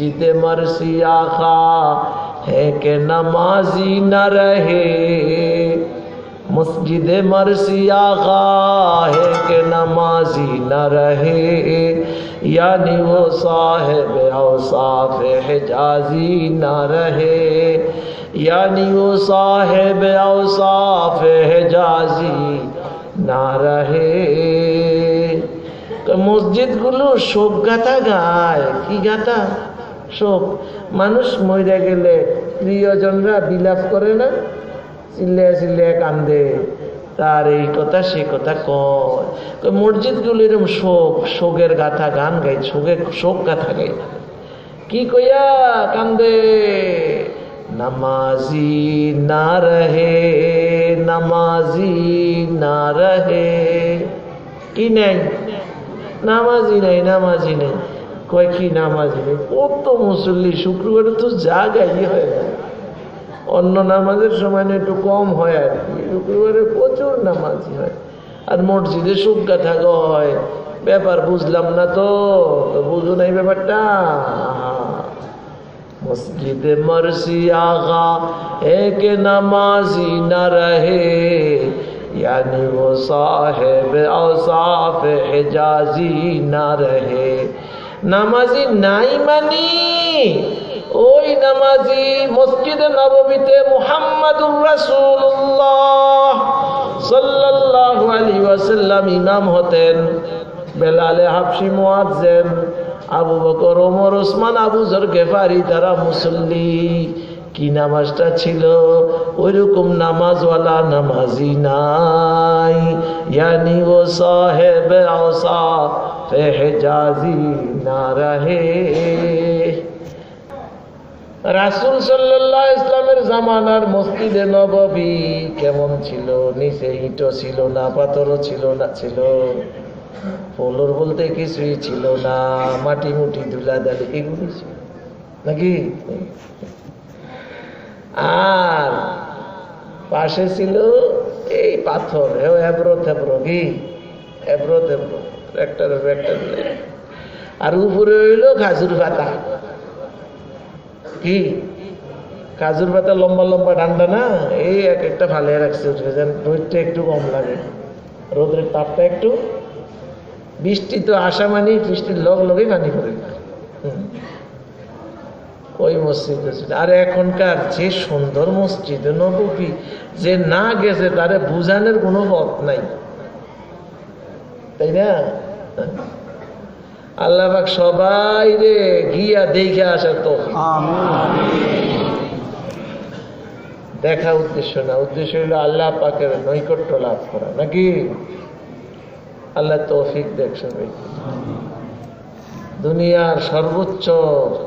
مسجد مرسی آخا ہے کہ نمازی نہ رہے۔ مسجد مرسی آخا ہے کہ نمازی نہ رہے۔ یعنی وہ صاحب اوصاف حجازی نہ رہے۔ یعنی وہ صاحب اوصاف حجازی না রাহে মসজিদগুলো শোক گائے کی কি ہے শোক মানুষ মরে গেলে প্রিয়জনরা বিলাপ করে না? চিল্লিয়া চিল্লিয়া কান্দে। তার এই কথা, সে কথা কয়। মসজিদগুলো এরকম শোক, শোকের গাথা, গান গাই শোকে, শোক গাথা গাই কি কইয়া কান্দে? নামাজি না রহে, নামাজি না রহে। কি নাই? নামাজি নাই নামাজি নাই। কয় কি নামাজি নেই কত মুসল্লি শুক্রবারে তো যা গাই হয়ে যায় অন্য নামাজের সময় না একটু কম হয় আর কি শুক্রবারে প্রচুর নামাজি হয় আর মসজিদে সুজ্ঞা থাকা হয় ব্যাপার বুঝলাম না তো তো বুঝো নাই ব্যাপারটা मस्जिद मरसी आगा एक नमाजी न रहे यानी वो साहेब औसाफ हिजाजी न रहे নামাজি নাই মানি। ওই নামাজি মসজিদে নবমীতে মুহাম্মাদুর রাসূলুল্লাহ সাল্লাল্লাহু আলাইহি ওয়াসাল্লাম ইমাম হতেন, বেলালে হাফসি মুয়াজ্জিন আবু বকর, ওমর, ওসমান, আবু জর, গেফারি তারা মুসল্লি। কি নামাজটা ছিল? ওইরকম নামাজওয়ালা নামাজি নাই। ইয়ানি ও সাহেব আওসা হেজাজি না রহে। রাসুল সাল্লাহ ইসলামের জামানার মসজিদে নববী কেমন ছিল? নিচে ইটো ছিল না, পাথরও ছিল না, ছিল। ফলোর বলতে কিছুই ছিল না, মাটি মুটি, ধুলা দালি এগুলি ছিল। নাকি? আর পাশে ছিল এই পাথর হেও এবড়ো থেবড়ো কি? এবড়ো থেবড়ো একটার একটা আর উপরে হইল খাজুর পাতা। কি? কাজুর পাতা লম্বা লম্বা, ডান্ডা না? এই এক একটা ফালিয়ে রাখছে রোদটা একটু কম লাগে। রোদের তাপটা একটু। বৃষ্টি তো আসা মানে বৃষ্টির লগ লগেই পানি হুম। ওই মসজিদ আর এখনকার যে সুন্দর মসজিদ নবী যে না গেছে, তারে বুঝানোর কোনো পথ নাই। তাই না? আল্লাহ পাক সবাই রে গিয়া দেখে আসার তো দেখা উদ্দেশ্য না, উদ্দেশ্য হলো আল্লাহ পাকের নৈকট্য লাভ করা, নাকি? আল্লাহ তৌফিক দেখ দুনিয়ার সর্বোচ্চ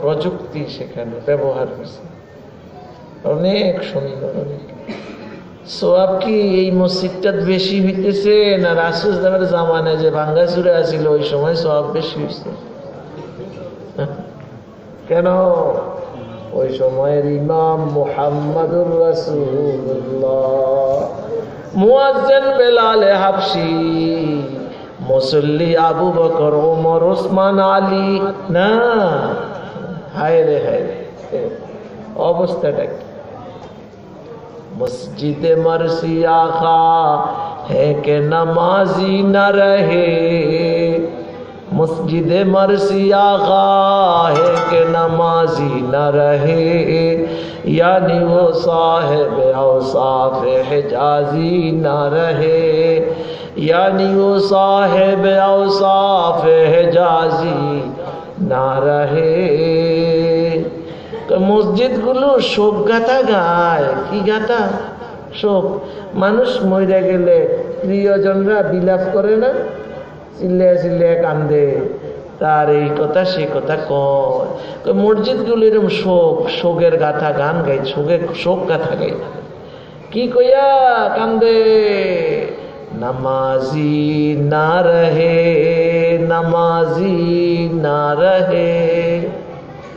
প্রযুক্তি সেখানে ব্যবহার হয়েছে। অনেক সুন্দর, অনেক। সোয়াব কি এই মসজিদটা বেশি হইতেছে না রাসুল জামানায় যে ভাঙ্গা চুরে আসিল, ওই সময় সোয়াব বেশি হয়েছে কেন? ওই সময়ের ইমাম মুহাম্মাদুর রাসূলুল্লাহ। মুয়াজ্জিন বেলাল হাবশি মুসল্লি আবু বকর ওমর ওসমান আলী। না হায় রে হায় রে অবস্থাটা কি? مسجد مرسی آخا ہے کہ نمازی نہ رہے۔ مسجد مرسی آخا ہے کہ نمازی نہ رہے۔ یعنی وہ صاحب اوصاف حجازی نہ رہے۔ یعنی وہ صاحب اوصاف حجازی نہ رہے۔ মসজিদগুলো শোক গাথা গায়। কি গাথা? শোক। মানুষ মরে গেলে প্রিয়জনরা বিলাপ করে না? চিল্লে চিল্লে কান্দে। তার এই কথা, সে কথা কয়। মসজিদগুলো এরকম শোক, শোকের গাথা গান গাই শোকের শোক গাথা গাই কি কইয়া কান্দে? নামাজি না রহে, নামাজি না রহে।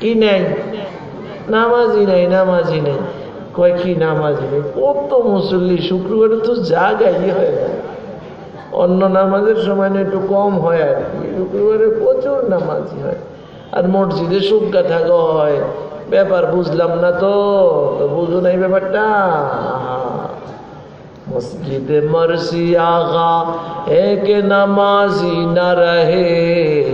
কি নেই? নামাজি নেই নামাজি নেই। কয় কি নামাজি নেই? কত মুসল্লি শুক্রবারে তো জাগাই হয় না। অন্য নামাজের সময় একটু কম হয় আর কি। শুক্রবারে প্রচুর নামাজি হয়। আর মসজিদে সুজ্ঞা থাকা হয়। ব্যাপার বুঝলাম না তো তো বুঝো নাই ব্যাপারটা? মসজিদে মরসি আগা একে নামাজি না রহে।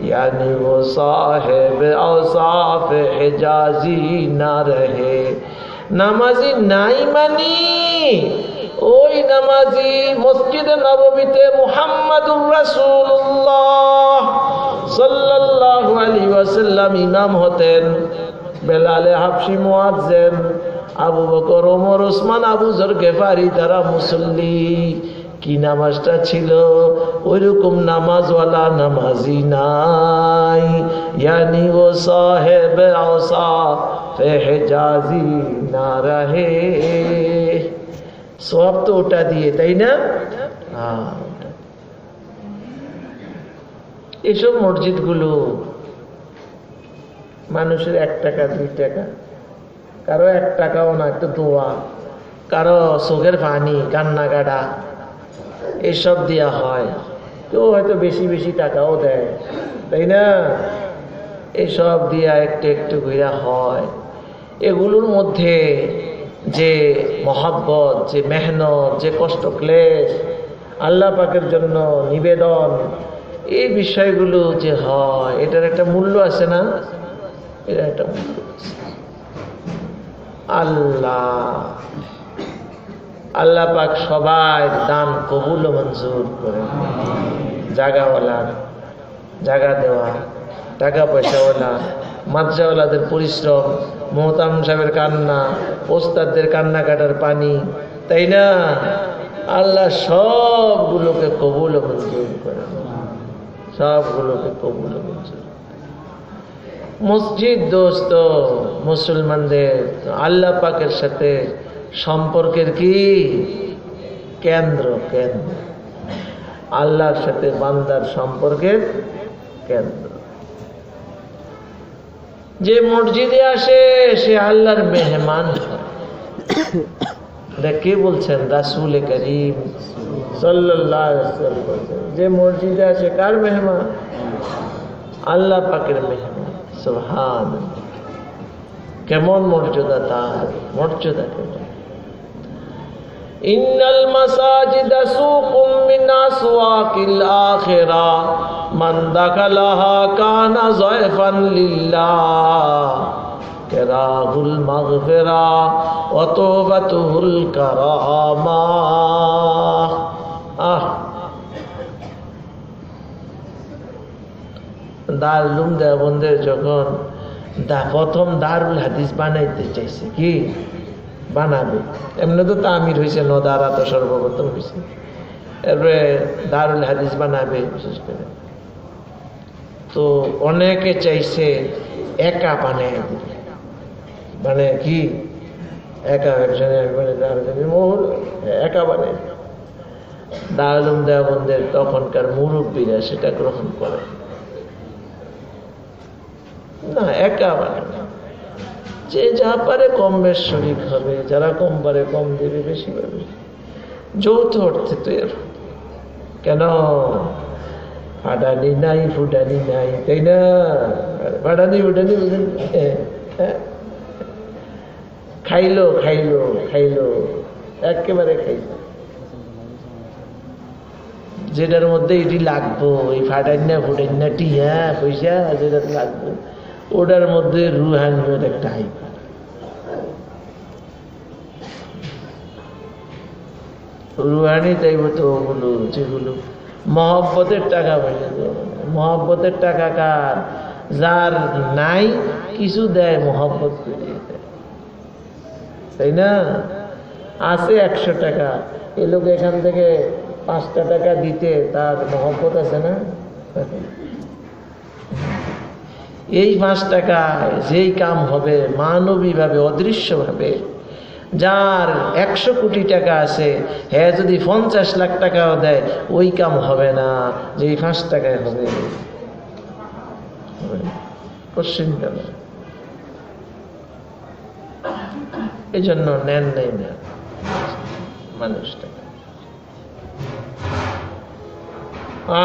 یعنی وہ صاحب اوصاف حجازی نہ رہے۔ নামাজি নাই মানি ওই নামাজি মসজিদে নবমীতে মুহাম্মাদুর রাসূলুল্লাহ সাল্লাল্লাহু আলাইহি ওয়াসাল্লাম ইমাম হতেন বেলালে হাফসি মুয়াজ্জিন আবু বকর ওমর ওসমান আবু জর গেফারি তারা মুসল্লি কি নামাজটা ছিল? ওইরকম নামাজওয়ালা নামাজি নাই। ইয়ানি ও সাহেব হেজাজি না রহে। সব তো ওটা দিয়ে, তাই না? হ্যাঁ। এসব মসজিদগুলো মানুষের এক টাকা, দুই টাকা। কারও এক টাকাও না, একটু দোয়া। কারও চোখের পানি, কান্নাকাটা। এসব দেওয়া হয়। কেউ হয়তো বেশি বেশি টাকাও দেয়, তাই না? এসব দিয়া একটু একটু কইরা হয়। এগুলোর মধ্যে যে মহাব্বত, যে মেহনত, যে কষ্ট ক্লেশ, আল্লাহ পাকের জন্য নিবেদন, এই বিষয়গুলো যে হয়, এটার একটা মূল্য আছে না? এটার একটা মূল্য আল্লাহ। আল্লাহ পাক সবাই দান কবুল মঞ্জুর করে। জাগাওয়ালা, জাগা দেওয়া, টাকা পয়সাওয়ালা মাদ্রাওয়ালাদের পরিশ্রম মোহতাম সাহেবের কান্না, ওস্তাদদের কান্না কাটার পানি, তাই না? আল্লাহ সবগুলোকে কবুল ও মঞ্জুর করে। সবগুলোকে কবুল ও মঞ্জুর মসজিদ দোস্ত, মুসলমানদের, আল্লাহ পাকের সাথে সম্পর্কের কি? কেন্দ্র কেন্দ্র। আল্লাহর সাথে বান্দার সম্পর্কের কেন্দ্র। যে মসজিদে আসে, সে আল্লাহর মেহমান কে বলছেন? রাসুল করিম যে মসজিদে আসে কার মেহমান? আল্লাহ পাকের মেহমান সুবহান কেমন মর্যাদা তার? মর্যাদা কেমন? إن المساجد سوق من أسواق الآخرة من دخلها كان ضيفا لله كراه المغفرة وطوبته الكرامة آه দারুল দেবন্দের যখন দা প্রথম দারুল হাদিস বানাইতে চাইছে কি বানাবে। এমনি তো তামির হয়েছে নদারা তো সর্বপ্রথম হয়েছে এরপরে দারুল হাদিস বানাবে বিশেষ করে। তো অনেকে চাইছে একা বানায় মানে কি? একা একজনে একা বানায় দারুল দেবন্দের তখনকার মুরব্বীরা সেটা গ্রহণ করে। না, একা বানায়। যে যা পারে কম বেশ হবে, যারা কম পারে কম দেবে, বেশি পাবে। যৌথ অর্থে তো এর কেন? ফাটানি নাই, ফুটানি নাই, তাই না? ফাটানি, ফুটানি বুঝেন। খাইলো খাইলো খাইলো। একেবারে খাইলো। যেটার মধ্যে এটি লাগবো, এই ফাটান্না ফুটান্না টিয়া, পয়সা যেটা লাগবো। ওটার মধ্যে রুহানির একটা হাইপ রুহানি চাইব তো ওগুলো যেগুলো মহব্বতের টাকা পয়সা। মহব্বতের টাকা কার? যার নাই, কিছু দেয় মহব্বত করিয়ে দেয়। তাই না? আছে একশো টাকা। এ লোক এখান থেকে পাঁচটা টাকা দিতে, তার মহব্বত আছে না? এই পাঁচ টাকায় যেই কাম হবে, মানবীভাবে, অদৃশ্যভাবে, যার একশো কোটি টাকা আছে হ্যাঁ যদি পঞ্চাশ লাখ টাকাও দেয়, ওই কাম হবে না, যে এই পাঁচ টাকায় হবে। কোশ্চিন কেন এই জন্য নেন নেই না মানুষটা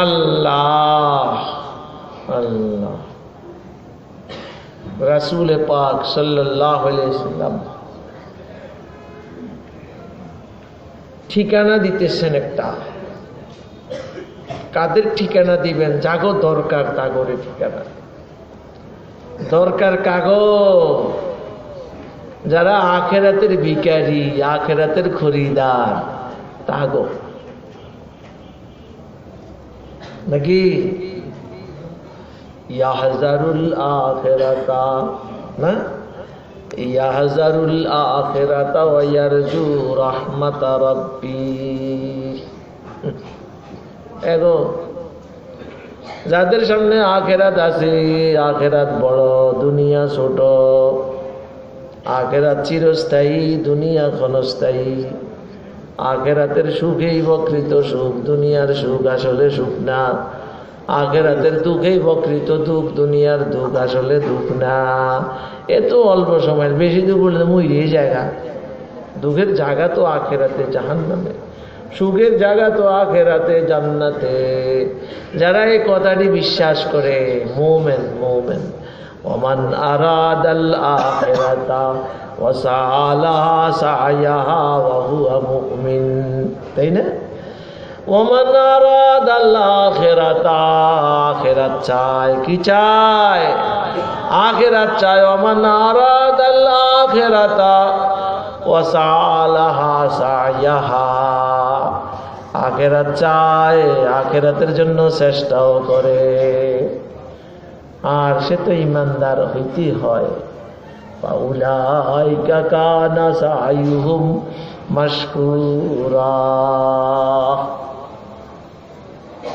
আল্লাহ আল্লাহ। রাসুল পাক সাল্লাহ সাল্লাম ঠিকানা দিতেছেন একটা কাদের ঠিকানা দিবেন জাগো দরকার তাগরে ঠিকানা দরকার কাগো যারা আখেরাতের ভিকারি আখেরাতের খরিদার তাগো নাকি ইয়াহজারুল আখেরাতা, না? ইয়াহজারুল আখেরাতা রাব্বি। এগো, যাদের সামনে আখেরাত আছে, আখেরাত বড়, দুনিয়া ছোট, আখেরাত চিরস্থায়ী, দুনিয়া ক্ষণস্থায়ী। আখেরাতের সুখেই বকৃত সুখ, দুনিয়ার সুখ আসলে সুখ না। আখেরাতের দুঃখেই বকৃত দুঃখ, দুনিয়ার দুঃখ, আসলে দুঃখ না। এত অল্প সময়ের বেশি দুঃখ বললে মুইরিয়ে জায়গা দুঃখের জায়গা তো আখেরাতে জাহান নামে সুখের জায়গা তো আখেরাতে, জান্নাতে। যারা এই কথাটি বিশ্বাস করে, মোমেন মোমেন। ওমান আরাদাল আখিরাতা ওয়াসালাহা সায়াহা ওয়া হুয়া মুমিন। তাই না? ওমান আখিরাতা আখিরাত চায়, কি চায়? আখিরাত চায়, ওমান আরাদাল আখিরাতা ওয়াসালাহা সায়াহা আখেরাত চায়, আখেরাতের জন্য চেষ্টাও করে। আর সে তো ইমানদার হইতে হয়। পাউলাইকা কানা সাইহুম মাশকুরা।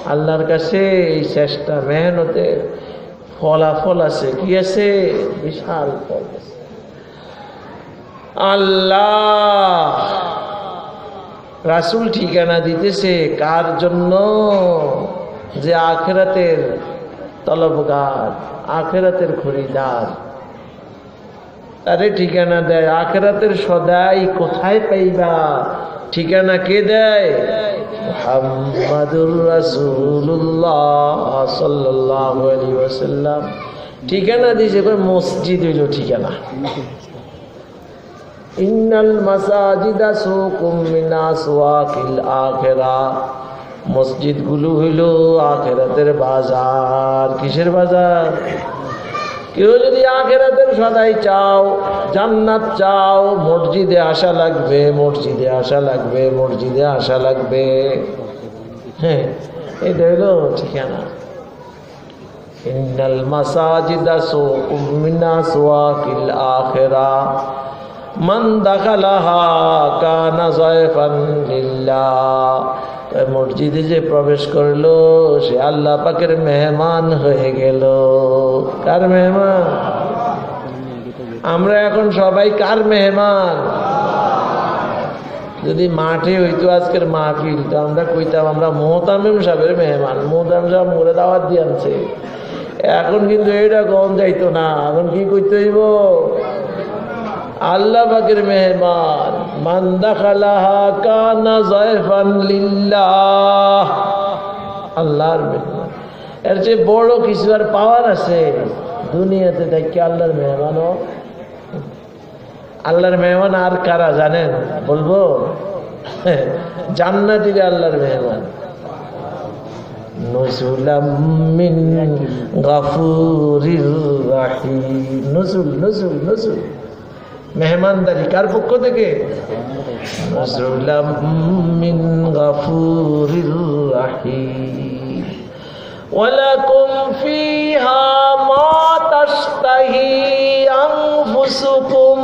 আল্লাহর কাছে এই চেষ্টা মেহনতে ফলাফল আছে। কি আছে? বিশাল ফল আছে। আল্লাহ! রাসুল ঠিকানা দিতেছে কার জন্য? যে আখেরাতের তলবগার আখেরাতের খরিদার। তারে ঠিকানা দেয়। আখেরাতের সদাই কোথায় পাইবা? ঠিকানা কে দেয়? মোহাম্মদুর রাসূলুল্লাহ সাল্লাল্লাহু আলাইহি ওয়াসাল্লাম। ঠিকানা দিয়েছে কই মসজিদ হইল ঠিকানা। ইন্নাল মাসাজিদা সুকুম মিন আসওয়াকিল আখিরা। মসজিদগুলো হইল আখেরাতের বাজার। কিসের বাজার? কেউ যদি আখেরাতের সদাই চাও, জান্নাত চাও, মসজিদে আসা লাগবে, মসজিদে আসা লাগবে, মসজিদে আসা লাগবে। হ্যাঁ এটা হলো ঠিকানা। ইন্নাল মাসাজিদা সুকুম মিন আসওয়াকিল আখিরা। মান দাখালাহা কানা জয়ফান লিল্লাহ। মসজিদে যে প্রবেশ করল, সে আল্লাহ পাকের মেহমান হয়ে গেল। কার মেহমান? আমরা এখন সবাই কার মেহমান? যদি মাঠে হইতো আজকের মাহফিল, তো আমরা কইতাম, আমরা মোহতামিম সাহেবের মেহমান। মোহতামিম সাহেব মোরে দাওয়াত দিয়ে আনছে। এখন কিন্তু এটা গম যাইতো না। এখন কি করতে হইব? আল্লাহ পাকের মেহমান। মান্দা খালাহা কানা জয়ফান লিল্লাহ। আল্লাহর মেহমান। এর চেয়ে বড় কিছু আর পাওয়ার আছে? দুনিয়াতে দেখি আল্লাহর মেহমান আল্লাহর মেহমান আর কারা জানেন? বলব? জান্নাতিরা আল্লাহর মেহমান। নজুলাম মিন গাফুরির রাহিম। নজুল নজুল নজুল মেহমানদারি কার পক্ষ থেকে নজরুলাম মিন গাফুরির রাহিম ولكم فيها ما تشتهي أنفسكم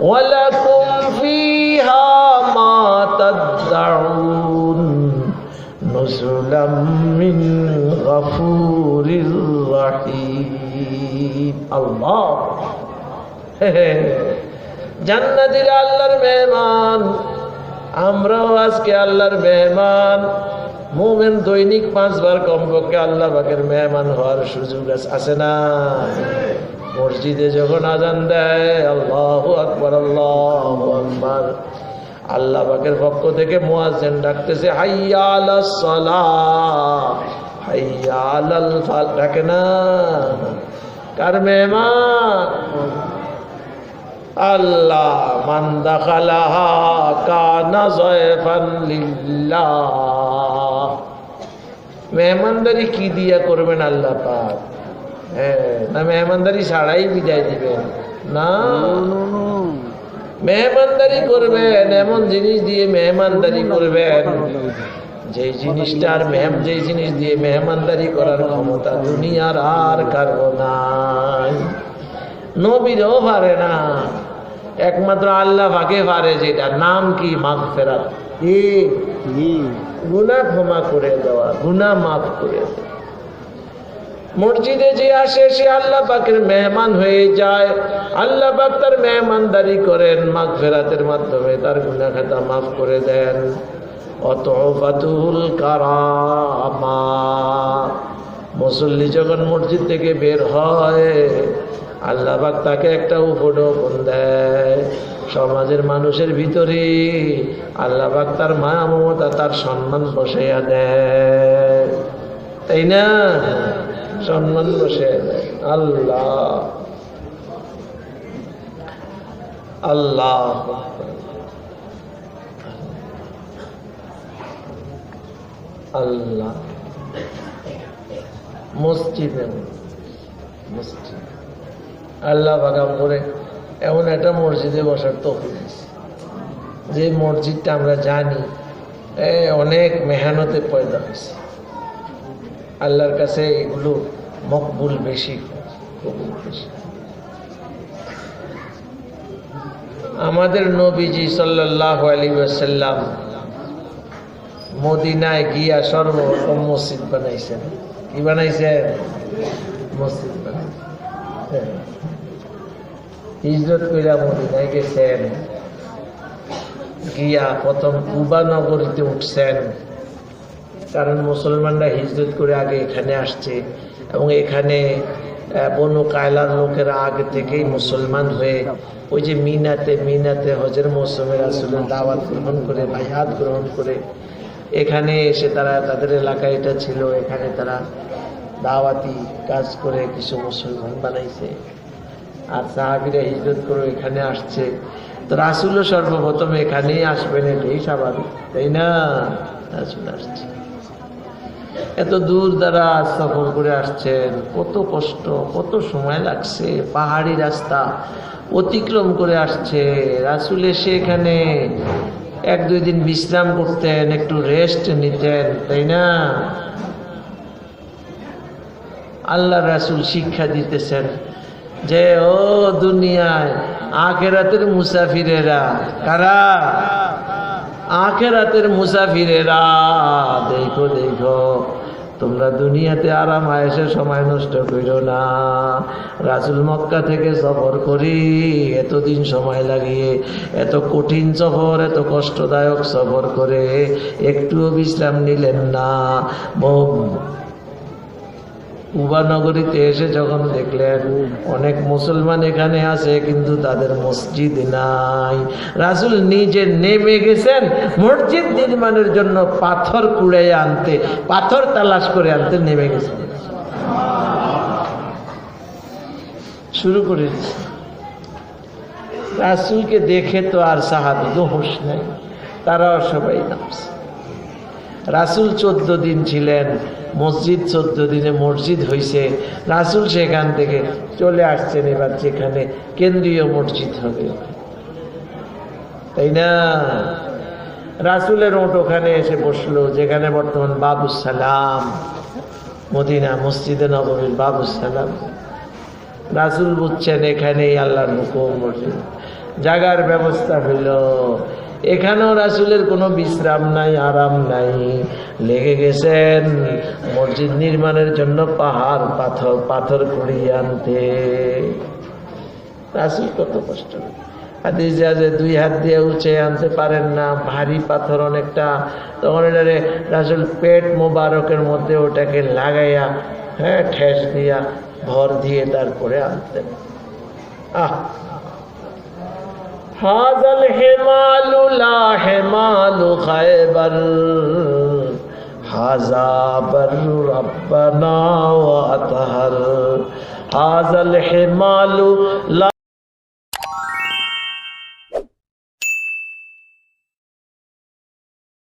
ولكم فيها ما تدعون نزلا من غفور رحيم الله জান্নাতিরা আল্লাহর মেহমান। আমরাও আজকে আল্লাহর মেহমান। মোমেন দৈনিক পাঁচবার কমপক্ষে আল্লাহ পাকের মেহমান হওয়ার সুযোগ আছে না? মসজিদে যখন আজান দেয়, আল্লাহ আকবর আল্লাহ আকবর। আল্লাহ পাকের পক্ষ থেকে মুয়াজ্জেন ডাকতেছে, হাইয়া আলাস সালাহ। হাইয়া আলাল ফাল ডাকে না। কার মেহমান? আল্লাহ মান দাখালাহা কানা জয়ফান লিল্লাহ। মেহমানদারি কি দিয়া করবেন আল্লাহ পাক? হ্যাঁ না মেহমানদারি ছাড়াই বিদায় দিবেন। না। মেহমানদারি করবেন, এমন জিনিস দিয়ে মেহমানদারি করবেন। যে জিনিসটার মেহম যে জিনিস দিয়ে মেহমানদারি করার ক্ষমতা দুনিয়ার আর কারও নাই। নবীরও পারে না। একমাত্র আল্লাহ ভাগে পারে যেটা। নাম কি? মাঘ ফেরাত কি গুনা ক্ষমা করে দেওয়া গুনা মাফ করে দেওয়া। মসজিদে যে আসে, সে আল্লাহ পাকের মেহমান হয়ে যায়। আল্লাহ পাক তার মেহমানদারি করেন মাঘ ফেরাতের মাধ্যমে তার গুনা খাতা মাফ করে দেন। অত ফাতুল কারামা। মুসল্লি যখন মসজিদ থেকে বের হয় আল্লাহ পাক তাকে একটা উপঢৌকন দেয়। সমাজের মানুষের ভিতরে আল্লাহ পাক তার মায়া, মমতা, তার সম্মান বসাইয়া দেয়। তাই না? সম্মান বসে দেয়। আল্লাহ। আল্লাহ। আল্লাহ। মসজিদে মসজিদ। আল্লাহ বাগাম করে এমন একটা মসজিদে বসার তো যে মসজিদটা আমরা জানি অনেক মেহনতে পয়দা হয়েছে। আল্লাহর কাছে এগুলো মকবুল বেশি বেশি। আমাদের নবীজি সাল্লাহ আলী ওয়াসাল্লাম মদিনায় গিয়া সর্বপ্রথম মসজিদ বানাইছেন। কি বানাইছেন? মসজিদ বানাইছেন। হ্যাঁ। হিজরত কইরা মদিনায় গেছেন গিয়া প্রথম কুবা নগরীতে উঠছেন কারণ মুসলমানরা হিজরত করে আগে এখানে আসছে এবং এখানে বনু কায়লার লোকেরা আগে থেকেই মুসলমান হয়ে ওই যে মিনাতে মিনাতে হজের মৌসুমের আসলে দাওয়াত গ্রহণ করে বায়াত গ্রহণ করে, এখানে এসে তারা তাদের এলাকায় এটা ছিল, এখানে তারা দাওয়াতি কাজ করে কিছু মুসলমান বানাইছে। আর সাহাবিরা হিজরত করে এখানে আসছে। তো রাসুলও সর্বপ্রথম এখানেই আসবেন, এটাই স্বাভাবিক, তাই না? রাসুল আসছে। এত দূর দ্বারা সফর করে আসছেন, কত কষ্ট, কত সময় লাগছে, পাহাড়ি রাস্তা অতিক্রম করে আসছে। রাসুল এসে এখানে এক দুই দিন বিশ্রাম করতেন, একটু রেস্ট নিতেন, তাই না? আল্লাহ রাসুল শিক্ষা দিতেছেন যে, ও দুনিয়ায় আখেরাতের মুসাফিরেরা কারা? আখেরাতের মুসাফিরেরা, দেখো দেখো, তোমরা দুনিয়াতে আরাম আয়েসে সময় নষ্ট করো না। রাসুল মক্কা থেকে সফর করি, এতদিন সময় লাগিয়ে, এত কঠিন সফর, এত কষ্টদায়ক সফর করে, একটুও বিশ্রাম নিলেন না। উবানগরীতে এসে যখন দেখলেন, অনেক মুসলমান এখানে আছে, কিন্তু তাদের মসজিদ নাই। রাসুল নিজে নেমে গেছেন, মসজিদ নির্মাণের জন্য পাথর কুড়াই আনতে, পাথর তালাশ করে আনতে নেমে গেছেন। শুরু করে। রাসুলকে দেখে তো আর সাহাবি হোস নাই, তারাও সবাই নামছে। রাসুল চোদ্দ দিন ছিলেন মসজিদ চোদ্দ দিনে মসজিদ হয়েছে রাসুল সেখান থেকে চলে আসছেন, এবার যেখানে কেন্দ্রীয় মসজিদ হবে। তাই না? রাসুলের ওট ওখানে এসে বসল, যেখানে বর্তমান বাবু সালাম, মদিনা মসজিদে নবমীর বাবু সালাম। রাসুল বুঝছেন, এখানেই আল্লাহর হুকুম মসজিদ জাগার ব্যবস্থা হইল। এখানেও রাসুলের কোনো বিশ্রাম নাই, আরাম নাই। লেগে গেছেন। মসজিদ নির্মাণের জন্য পাহাড়, পাথর পাথর কুড়িয়ে আনতে। রাসুল কত কষ্ট যে দুই হাত দিয়ে উঁচে আনতে পারেন না, ভারী পাথর অনেকটা। তখন এটারে রাসুল পেট মোবারকের মধ্যে ওটাকে লাগাইয়া হ্যাঁ ঠেস দিয়া ভর দিয়ে তারপরে আনতেন। আহ! হাজাল হেমালু লা হেমালু খায়বার। هذا بر ربنا وأطهر. هذا الحمال لا